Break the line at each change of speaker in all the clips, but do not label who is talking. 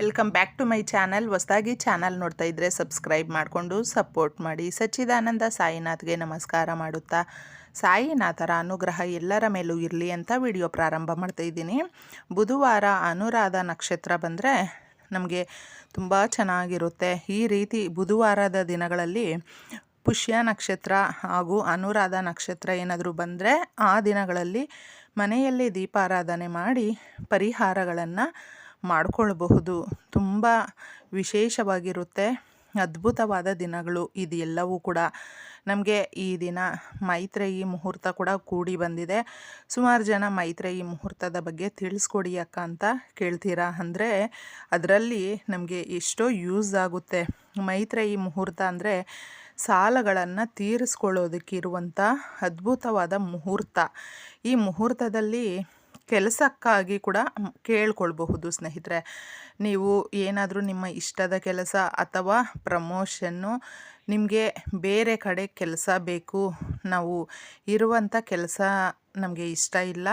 Welcome back to my channel ಹೊಸದಾಗಿ channel ನೋಡ್ತಾ ಇದ್ದರೆ ಸಬ್ಸ್ಕ್ರೈಬ್ ಮಾಡಿಕೊಂಡು ಸಪೋರ್ಟ್ ಮಾಡಿ. ಸಚ್ಚಿದಾನಂದ ಸಾಯಿನಾಥ್ಗೆ ನಮಸ್ಕಾರ ಮಾಡುತ್ತಾ. ಸಾಯಿನಾಥರ ಅನುಗ್ರಹ ಎಲ್ಲರ ಮೇಲೂ ಇರಲಿ ಅಂತ ವಿಡಿಯೋ ಪ್ರಾರಂಭ ಮಾಡ್ತಾ ಇದ್ದೀನಿ. ಬುಧವಾರ ಅನುರಾಧ ನಕ್ಷತ್ರ ಬಂದರೆ ನಮಗೆ ತುಂಬ ಚೆನ್ನಾಗಿರುತ್ತೆ. ಈ ರೀತಿ ಬುಧವಾರದ ದಿನಗಳಲ್ಲಿ ಪುಷ್ಯ ನಕ್ಷತ್ರ ಹಾಗೂ ಅನುರಾಧ ನಕ್ಷತ್ರ ಏನಾದರೂ ಬಂದರೆ ಆ ದಿನಗಳಲ್ಲಿ ಮನೆಯಲ್ಲಿ ದೀಪಾರಾಧನೆ ಮಾಡಿ ಪರಿಹಾರಗಳನ್ನು ಮಾಡಿಕೊಳ್ಬಹುದು. ತುಂಬ ವಿಶೇಷವಾಗಿರುತ್ತೆ. ಅದ್ಭುತವಾದ ದಿನಗಳು ಇದೆಲ್ಲವೂ ಕೂಡ. ನಮಗೆ ಈ ದಿನ ಮೈತ್ರೇಯಿ ಮುಹೂರ್ತ ಕೂಡ ಕೂಡಿ ಬಂದಿದೆ. ಸುಮಾರು ಜನ ಮೈತ್ರೇಯಿ ಮುಹೂರ್ತದ ಬಗ್ಗೆ ತಿಳಿಸ್ಕೊಡಿ ಅಕ್ಕ ಅಂತ ಕೇಳ್ತೀರಾ? ಅಂದರೆ ಅದರಲ್ಲಿ ನಮಗೆ ಎಷ್ಟೋ ಯೂಸ್ ಆಗುತ್ತೆ. ಮೈತ್ರೇಯಿ ಮುಹೂರ್ತ ಅಂದರೆ ಸಾಲಗಳನ್ನು ತೀರಿಸ್ಕೊಳ್ಳೋದಕ್ಕಿರುವಂಥ ಅದ್ಭುತವಾದ ಮುಹೂರ್ತ. ಈ ಮುಹೂರ್ತದಲ್ಲಿ ಕೆಲಸಕ್ಕಾಗಿ ಕೂಡ ಕೇಳ್ಕೊಳ್ಬಹುದು ಸ್ನೇಹಿತರೆ. ನೀವು ಏನಾದರೂ ನಿಮ್ಮ ಇಷ್ಟದ ಕೆಲಸ ಅಥವಾ ಪ್ರಮೋಷನ್ನು ನಿಮಗೆ ಬೇರೆ ಕಡೆ ಕೆಲಸ ಬೇಕು, ನಾವು ಇರುವಂಥ ಕೆಲಸ ನಮಗೆ ಇಷ್ಟ ಇಲ್ಲ,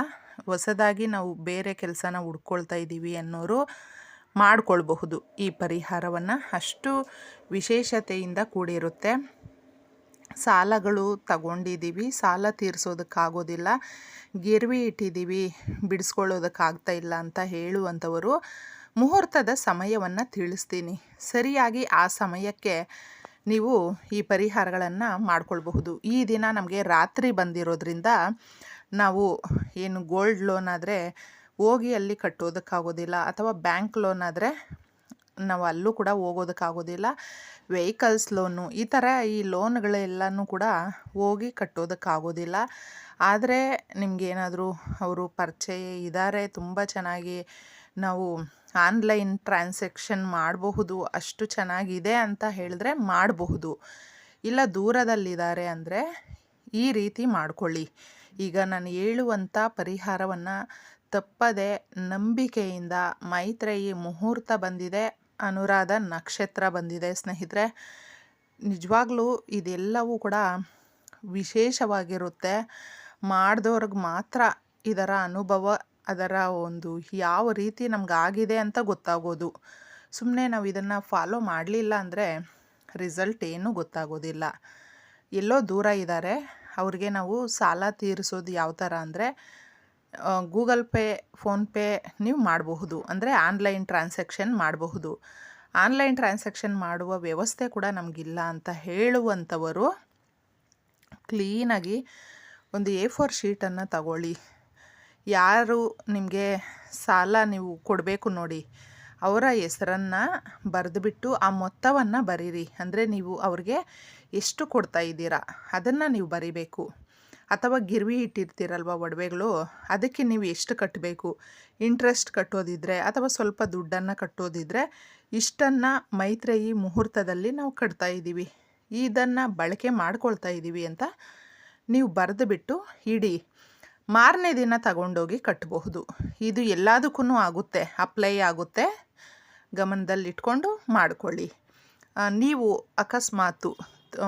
ಹೊಸದಾಗಿ ನಾವು ಬೇರೆ ಕೆಲಸನ ಹುಡ್ಕೊಳ್ತಾ ಇದ್ದೀವಿ ಅನ್ನೋರು ಮಾಡಿಕೊಳ್ಬಹುದು. ಈ ಪರಿಹಾರವನ್ನು ಅಷ್ಟು ವಿಶೇಷತೆಯಿಂದ ಕೂಡಿರುತ್ತೆ. ಸಾಲಗಳು ತಗೊಂಡಿದ್ದೀವಿ, ಸಾಲ ತೀರಿಸೋದಕ್ಕಾಗೋದಿಲ್ಲ, ಗಿರ್ವಿ ಇಟ್ಟಿದ್ದೀವಿ, ಬಿಡಿಸ್ಕೊಳ್ಳೋದಕ್ಕಾಗ್ತಾ ಇಲ್ಲ ಅಂತ ಹೇಳುವಂಥವರು ಮುಹೂರ್ತದ ಸಮಯವನ್ನು ತಿಳಿಸ್ತೀನಿ. ಸರಿಯಾಗಿ ಆ ಸಮಯಕ್ಕೆ ನೀವು ಈ ಪರಿಹಾರಗಳನ್ನು ಮಾಡ್ಕೊಳ್ಬಹುದು. ಈ ದಿನ ನಮಗೆ ರಾತ್ರಿ ಬಂದಿರೋದ್ರಿಂದ ನಾವು ಏನು ಗೋಲ್ಡ್ ಲೋನ್ ಆದರೆ ಹೋಗಿ ಅಲ್ಲಿ ಕಟ್ಟೋದಕ್ಕಾಗೋದಿಲ್ಲ ಅಥವಾ ಬ್ಯಾಂಕ್ ಲೋನ್ ಆದರೆ ನಾವು ಅಲ್ಲೂ ಕೂಡ ಹೋಗೋದಕ್ಕಾಗೋದಿಲ್ಲ. ವೆಹಿಕಲ್ಸ್ ಲೋನು ಈ ಥರ ಈ ಲೋನ್ಗಳೆಲ್ಲನೂ ಕೂಡ ಹೋಗಿ ಕಟ್ಟೋದಕ್ಕಾಗೋದಿಲ್ಲ. ಆದರೆ ನಿಮಗೇನಾದರೂ ಅವರು ಪರಿಚಯ ಇದ್ದಾರೆ ತುಂಬ ಚೆನ್ನಾಗಿ ನಾವು ಆನ್ಲೈನ್ ಟ್ರಾನ್ಸಾಕ್ಷನ್ ಮಾಡಬಹುದು, ಅಷ್ಟು ಚೆನ್ನಾಗಿದೆ ಅಂತ ಹೇಳಿದ್ರೆ ಮಾಡಬಹುದು. ಇಲ್ಲ ದೂರದಲ್ಲಿದ್ದಾರೆ ಅಂದರೆ ಈ ರೀತಿ ಮಾಡಿಕೊಳ್ಳಿ. ಈಗ ನಾನು ಹೇಳುವಂಥ ಪರಿಹಾರವನ್ನು ತಪ್ಪದೆ ನಂಬಿಕೆಯಿಂದ ಮೈತ್ರೇಯಿ ಮುಹೂರ್ತ ಬಂದಿದೆ. ಅನುರಾಧ ನಕ್ಷತ್ರ ಬಂದಿದೆ, ಸ್ನೇಹಿತರೆ. ನಿಜವಾಗ್ಲೂ ಇದೆಲ್ಲವೂ ಕೂಡ ವಿಶೇಷವಾಗಿರುತ್ತೆ. ಮಾಡಿದವ್ರಿಗೆ ಮಾತ್ರ ಇದರ ಅನುಭವ, ಅದರ ಒಂದು ಯಾವ ರೀತಿ ನಮಗಾಗಿದೆ ಅಂತ ಗೊತ್ತಾಗೋದು. ಸುಮ್ಮನೆ ನಾವು ಇದನ್ನು ಫಾಲೋ ಮಾಡಲಿಲ್ಲ ಅಂದರೆ ರಿಸಲ್ಟ್ ಏನೂ ಗೊತ್ತಾಗೋದಿಲ್ಲ. ಎಲ್ಲೋ ದೂರ ಇದ್ದಾರೆ ಅವ್ರಿಗೆ ನಾವು ಸಾಲ ತೀರಿಸೋದು ಯಾವ ಥರ ಅಂದರೆ ಗೂಗಲ್ ಪೇ ಫೋನ್ಪೇ ನೀವು ಮಾಡಬಹುದು. ಅಂದರೆ ಆನ್ಲೈನ್ ಟ್ರಾನ್ಸಾಕ್ಷನ್ ಮಾಡಬಹುದು. ಆನ್ಲೈನ್ ಟ್ರಾನ್ಸಾಕ್ಷನ್ ಮಾಡುವ ವ್ಯವಸ್ಥೆ ಕೂಡ ನಮಗಿಲ್ಲ ಅಂತ ಹೇಳುವಂಥವರು ಕ್ಲೀನಾಗಿ ಒಂದು ಎ ಫೋರ್ ಶೀಟನ್ನು ತಗೊಳ್ಳಿ. ಯಾರು ನಿಮಗೆ ಸಾಲ ನೀವು ಕೊಡಬೇಕು ನೋಡಿ, ಅವರ ಹೆಸರನ್ನು ಬರೆದುಬಿಟ್ಟು ಆ ಮೊತ್ತವನ್ನು ಬರೀರಿ. ಅಂದರೆ ನೀವು ಅವ್ರಿಗೆ ಎಷ್ಟು ಕೊಡ್ತಾ ಇದ್ದೀರಾ, ಅದನ್ನು ನೀವು ಬರಿಬೇಕು. ಅಥವಾ ಗಿರ್ವಿ ಇಟ್ಟಿರ್ತೀರಲ್ವ ಒಡವೆಗಳು? ಅದಕ್ಕೆ ನೀವು ಎಷ್ಟು ಕಟ್ಟಬೇಕು ಇಂಟ್ರೆಸ್ಟ್ ಕಟ್ಟೋದಿದ್ರೆ ಅಥವಾ ಸ್ವಲ್ಪ ದುಡ್ಡನ್ನು ಕಟ್ಟೋದಿದ್ರೆ ಇಷ್ಟನ್ನು ಮೈತ್ರೇಯಿ ಮುಹೂರ್ತದಲ್ಲಿ ನಾವು ಕಟ್ತಾ ಇದ್ದೀವಿ ಇದನ್ನು ಬಳಕೆ ಮಾಡ್ಕೊಳ್ತಾ ಇದ್ದೀವಿ ಅಂತ ನೀವು ಬರೆದು ಬಿಟ್ಟು ಇಡಿ. ಮಾರನೇ ದಿನ ತಗೊಂಡೋಗಿ ಕಟ್ಟಬಹುದು ಇದು ಎಲ್ಲದಕ್ಕೂ ಆಗುತ್ತೆ. ಅಪ್ಲೈ ಆಗುತ್ತೆ. ಗಮನದಲ್ಲಿಟ್ಕೊಂಡು ಮಾಡಿಕೊಳ್ಳಿ. ನೀವು ಅಕಸ್ಮಾತು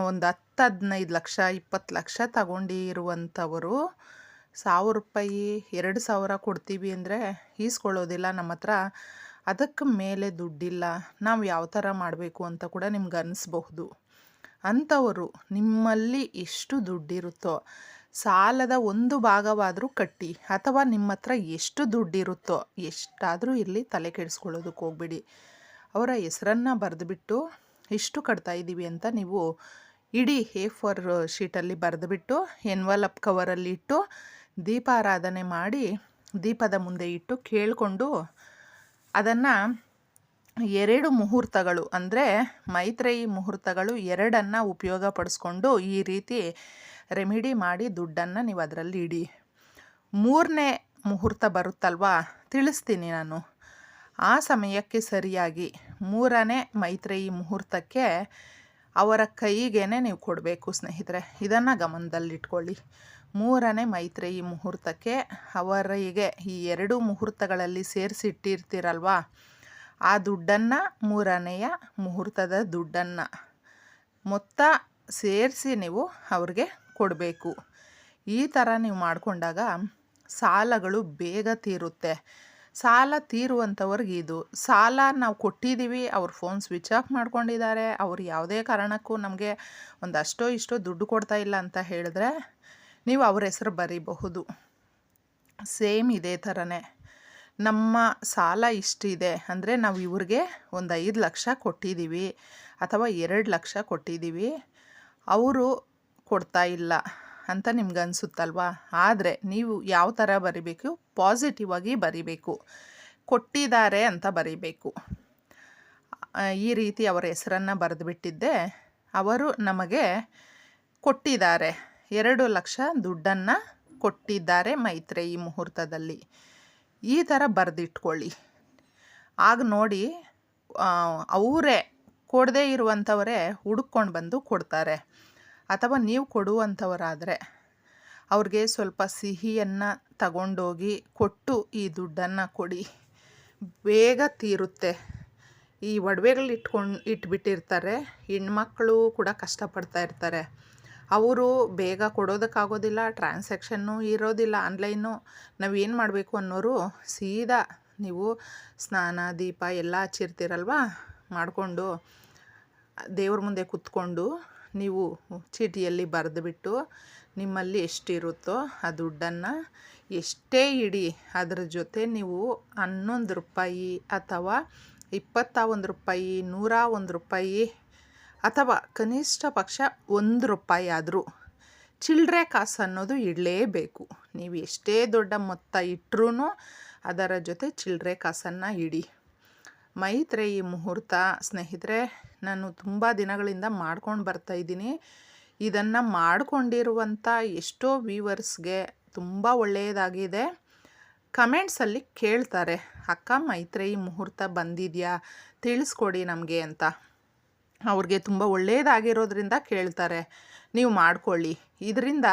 ಒಂದು ಹತ್ತು ಹದಿನೈದು ಲಕ್ಷ, ಇಪ್ಪತ್ತು ಲಕ್ಷ ತಗೊಂಡಿರುವಂಥವರು ಸಾವಿರ ರೂಪಾಯಿ, ಎರಡು ಸಾವಿರ ಕೊಡ್ತೀವಿ ಅಂದರೆ ಈಸ್ಕೊಳ್ಳೋದಿಲ್ಲ ನಮ್ಮ ಹತ್ರ. ಅದಕ್ಕೆ ಮೇಲೆ ದುಡ್ಡಿಲ್ಲ. ನಾವು ಯಾವ ಥರ ಮಾಡಬೇಕು ಅಂತ ಕೂಡ ನಿಮ್ಗೆ ಅನ್ನಿಸ್ಬಹುದು ಅಂಥವರು ನಿಮ್ಮಲ್ಲಿ ಎಷ್ಟು ದುಡ್ಡಿರುತ್ತೋ, ಸಾಲದ ಒಂದು ಭಾಗವಾದರೂ ಕಟ್ಟಿ, ಅಥವಾ ನಿಮ್ಮ ಹತ್ರ ಎಷ್ಟು ದುಡ್ಡಿರುತ್ತೋ, ಎಷ್ಟಾದರೂ ಇಲ್ಲಿ ತಲೆ ಕೆಡಿಸ್ಕೊಳ್ಳೋದಕ್ಕೆ ಹೋಗ್ಬೇಡಿ. ಅವರ ಹೆಸರನ್ನು ಬರೆದುಬಿಟ್ಟು ಇಷ್ಟು ಕಟ್ತಾ ಇದ್ದೀವಿ ಅಂತ ನೀವು ಇಡೀ ಎ ಫೋರ್ ಶೀಟಲ್ಲಿ ಬರೆದುಬಿಟ್ಟು ಎನ್ವಲಪ್ ಕವರಲ್ಲಿ ಇಟ್ಟು ದೀಪಾರಾಧನೆ ಮಾಡಿ ದೀಪದ ಮುಂದೆ ಇಟ್ಟು ಕೇಳಿಕೊಂಡು ಅದನ್ನು ಎರಡು ಮುಹೂರ್ತಗಳು ಅಂದರೆ ಮೈತ್ರೇಯಿ ಮುಹೂರ್ತಗಳು ಎರಡನ್ನು ಉಪಯೋಗ ಪಡಿಸ್ಕೊಂಡು ಈ ರೀತಿ ರೆಮಿಡಿ ಮಾಡಿ ದುಡ್ಡನ್ನು ನೀವು ಅದರಲ್ಲಿ ಇಡಿ. ಮೂರನೇ ಮುಹೂರ್ತ ಬರುತ್ತಲ್ವಾ? ತಿಳಿಸ್ತೀನಿ ನಾನು. ಆ ಸಮಯಕ್ಕೆ ಸರಿಯಾಗಿ ಮೂರನೇ ಮೈತ್ರೇಯಿ ಮುಹೂರ್ತಕ್ಕೆ ಅವರ ಕೈಗೇನೆ ನೀವು ಕೊಡಬೇಕು ಸ್ನೇಹಿತರೆ. ಇದನ್ನು ಗಮನದಲ್ಲಿಟ್ಕೊಳ್ಳಿ. ಮೂರನೇ ಮೈತ್ರೇಯಿ ಮುಹೂರ್ತಕ್ಕೆ ಅವರಿಗೆ ಈ ಎರಡು ಮುಹೂರ್ತಗಳಲ್ಲಿ ಸೇರಿಸಿಟ್ಟಿರ್ತೀರಲ್ವಾ? ಆ ದುಡ್ಡನ್ನು ಮೂರನೆಯ ಮುಹೂರ್ತದ ದುಡ್ಡನ್ನು ಮೊತ್ತ ಸೇರಿಸಿ ನೀವು ಅವ್ರಿಗೆ ಕೊಡಬೇಕು. ಈ ಥರ ನೀವು ಮಾಡಿಕೊಂಡಾಗ ಸಾಲಗಳು ಬೇಗ ತೀರುತ್ತೆ. ಸಾಲ ತೀರುವಂಥವ್ರಿಗೆ ಇದು ಸಾಲ ನಾವು ಕೊಟ್ಟಿದ್ದೀವಿ, ಅವ್ರ ಫೋನ್ ಸ್ವಿಚ್ ಆಫ್ ಮಾಡ್ಕೊಂಡಿದ್ದಾರೆ, ಅವ್ರು ಯಾವುದೇ ಕಾರಣಕ್ಕೂ ನಮಗೆ ಒಂದು ಅಷ್ಟೋ ಇಷ್ಟೋ ದುಡ್ಡು ಕೊಡ್ತಾ ಇಲ್ಲ ಅಂತ ಹೇಳಿದ್ರೆ ನೀವು ಅವ್ರ ಹೆಸರು ಬರೀಬಹುದು. ಸೇಮ್ ಇದೇ ಥರನೇ. ನಮ್ಮ ಸಾಲ ಇಷ್ಟಿದೆ ಅಂದರೆ ನಾವು ಇವ್ರಿಗೆ ಒಂದು ಐದು ಲಕ್ಷ ಕೊಟ್ಟಿದ್ದೀವಿ ಅಥವಾ ಎರಡು ಲಕ್ಷ ಕೊಟ್ಟಿದ್ದೀವಿ, ಅವರು ಕೊಡ್ತಾ ಇಲ್ಲ. ಅಂತ ನಿಮ್ಗೆ ಅನಿಸುತ್ತಲ್ವಾ ಆದರೆ ನೀವು ಯಾವ ಥರ ಬರಿಬೇಕು? ಪಾಸಿಟಿವ್ ಆಗಿ ಬರಿಬೇಕು. ಕೊಟ್ಟಿದ್ದಾರೆ ಅಂತ ಬರಿಬೇಕು. ಈ ರೀತಿ ಅವರ ಹೆಸರನ್ನು ಬರೆದುಬಿಟ್ಟಿದ್ದೆ. ಅವರು ನಮಗೆ ಕೊಟ್ಟಿದ್ದಾರೆ. ಎರಡು ಲಕ್ಷ ದುಡ್ಡನ್ನು ಕೊಟ್ಟಿದ್ದಾರೆ ಮೈತ್ರಿ ಈ ಮುಹೂರ್ತದಲ್ಲಿ. ಈ ಥರ ಬರೆದಿಟ್ಕೊಳ್ಳಿ. ಆಗ ನೋಡಿ ಅವರೇ ಕೊಡದೇ ಇರುವಂಥವರೇ ಹುಡುಕೊಂಡು ಬಂದು ಕೊಡ್ತಾರೆ. ಅಥವಾ ನೀವು ಕೊಡುವಂಥವರಾದರೆ ಅವ್ರಿಗೆ ಸ್ವಲ್ಪ ಸಿಹಿಯನ್ನು ತಗೊಂಡೋಗಿ ಕೊಟ್ಟು ಈ ದುಡ್ಡನ್ನು ಕೊಡಿ. ಬೇಗ ತೀರುತ್ತೆ. ಈ ಒಡವೆಗಳು ಇಟ್ಕೊಂಡು ಇಟ್ಬಿಟ್ಟಿರ್ತಾರೆ. ಹೆಣ್ಮಕ್ಳು ಕೂಡ ಕಷ್ಟಪಡ್ತಾ ಇರ್ತಾರೆ. ಅವರು ಬೇಗ ಕೊಡೋದಕ್ಕಾಗೋದಿಲ್ಲ ಟ್ರಾನ್ಸಾಕ್ಷನ್ನು ಇರೋದಿಲ್ಲ ಆನ್ಲೈನು ನಾವು ಏನು ಮಾಡಬೇಕು ಅನ್ನೋರು ಸೀದಾ ನೀವು ಸ್ನಾನ, ದೀಪ ಎಲ್ಲ ಹಚ್ಚಿರ್ತೀರಲ್ವ? ಮಾಡಿಕೊಂಡು, ದೇವ್ರ ಮುಂದೆ ಕೂತ್ಕೊಂಡು ನೀವು ಚೀಟಿಯಲ್ಲಿ ಬರೆದುಬಿಟ್ಟು ನಿಮ್ಮಲ್ಲಿ ಎಷ್ಟಿರುತ್ತೋ ಆ ದುಡ್ಡನ್ನು ಎಷ್ಟೇ ಇಡಿ, ಅದರ ಜೊತೆ ನೀವು ಹನ್ನೊಂದು ರೂಪಾಯಿ ಅಥವಾ ಇಪ್ಪತ್ತ ಒಂದು ರೂಪಾಯಿ, ನೂರ ಒಂದು ರೂಪಾಯಿ ಅಥವಾ ಕನಿಷ್ಠ ಪಕ್ಷ ಒಂದು ರೂಪಾಯಿ ಆದರೂ ಚಿಲ್ಲರೆ ಕಾಸು ಅನ್ನೋದು ಇಡಲೇಬೇಕು. ನೀವು ಎಷ್ಟೇ ದೊಡ್ಡ ಮೊತ್ತ ಇಟ್ಟರೂ ಅದರ ಜೊತೆ ಚಿಲ್ಲರೆ ಕಾಸನ್ನು ಇಡಿ. ಮೈತ್ರೇಯಿ ಮುಹೂರ್ತ ಸ್ನೇಹಿತರೆ, ನಾನು ತುಂಬ ದಿನಗಳಿಂದ ಮಾಡ್ಕೊಂಡು ಬರ್ತಾ ಇದ್ದೀನಿ. ಇದನ್ನು ಮಾಡಿಕೊಂಡಿರುವಂಥ ಎಷ್ಟೋ ವ್ಯೂವರ್ಸ್ಗೆ ತುಂಬ ಒಳ್ಳೆಯದಾಗಿದೆ. ಕಮೆಂಟ್ಸಲ್ಲಿ ಕೇಳ್ತಾರೆ, ಅಕ್ಕ ಮೈತ್ರೇಯಿ ಮುಹೂರ್ತ ಬಂದಿದೆಯಾ? ತಿಳಿಸ್ಕೊಡಿ ನಮಗೆ ಅಂತ. ಅವ್ರಿಗೆ ತುಂಬ ಒಳ್ಳೆಯದಾಗಿರೋದ್ರಿಂದ ಕೇಳ್ತಾರೆ, ನೀವು ಮಾಡಿಕೊಳ್ಳಿ. ಇದರಿಂದ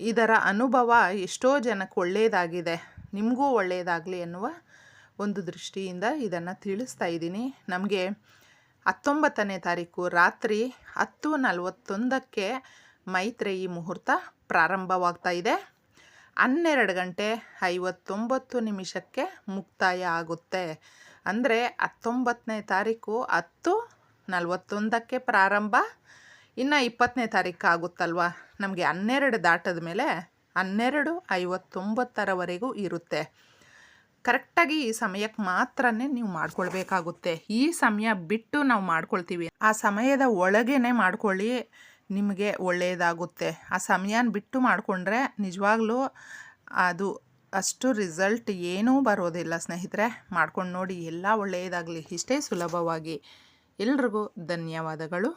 ಇದರ ಅನುಭವ ಎಷ್ಟೋ ಜನಕ್ಕೆ ಒಳ್ಳೆಯದಾಗಿದೆ, ನಿಮಗೂ ಒಳ್ಳೆಯದಾಗಲಿ ಎನ್ನುವ ಒಂದು ದೃಷ್ಟಿಯಿಂದ ಇದನ್ನು ತಿಳಿಸ್ತಾ ಇದ್ದೀನಿ. ನಮಗೆ ಹತ್ತೊಂಬತ್ತನೇ ತಾರೀಕು ರಾತ್ರಿ ಹತ್ತು ನಲವತ್ತೊಂದಕ್ಕೆ ಮೈತ್ರೇಯಿ ಮುಹೂರ್ತ ಪ್ರಾರಂಭವಾಗ್ತಾ ಇದೆ. ಹನ್ನೆರಡು ಗಂಟೆ ಐವತ್ತೊಂಬತ್ತು ನಿಮಿಷಕ್ಕೆ ಮುಕ್ತಾಯ ಆಗುತ್ತೆ. ಅಂದರೆ ಹತ್ತೊಂಬತ್ತನೇ ತಾರೀಕು ಹತ್ತು ನಲವತ್ತೊಂದಕ್ಕೆ ಪ್ರಾರಂಭ. ಇನ್ನು ಇಪ್ಪತ್ತನೇ ತಾರೀಕು ಆಗುತ್ತಲ್ವ? ನಮಗೆ ಹನ್ನೆರಡು ದಾಟದ ಮೇಲೆ ಹನ್ನೆರಡು ಐವತ್ತೊಂಬತ್ತರವರೆಗೂ ಇರುತ್ತೆ. ಕರೆಕ್ಟಾಗಿ ಈ ಸಮಯಕ್ಕೆ ಮಾತ್ರನೇ ನೀವು ಮಾಡ್ಕೊಳ್ಬೇಕಾಗುತ್ತೆ. ಈ ಸಮಯ ಬಿಟ್ಟು ನಾವು ಮಾಡ್ಕೊಳ್ತೀವಿ. ಆ ಸಮಯದ ಒಳಗೇನೆ ಮಾಡ್ಕೊಳ್ಳಿ, ನಿಮಗೆ ಒಳ್ಳೆಯದಾಗುತ್ತೆ. ಆ ಸಮಯನ ಬಿಟ್ಟು ಮಾಡಿಕೊಂಡ್ರೆ ನಿಜವಾಗ್ಲೂ ಅದು ಅಷ್ಟು ರಿಸಲ್ಟ್ ಏನೂ ಬರೋದಿಲ್ಲ ಸ್ನೇಹಿತರೆ. ಮಾಡ್ಕೊಂಡು ನೋಡಿ, ಎಲ್ಲ ಒಳ್ಳೆಯದಾಗಲಿ. ಇಷ್ಟೇ ಸುಲಭವಾಗಿ. ಎಲ್ರಿಗೂ ಧನ್ಯವಾದಗಳು.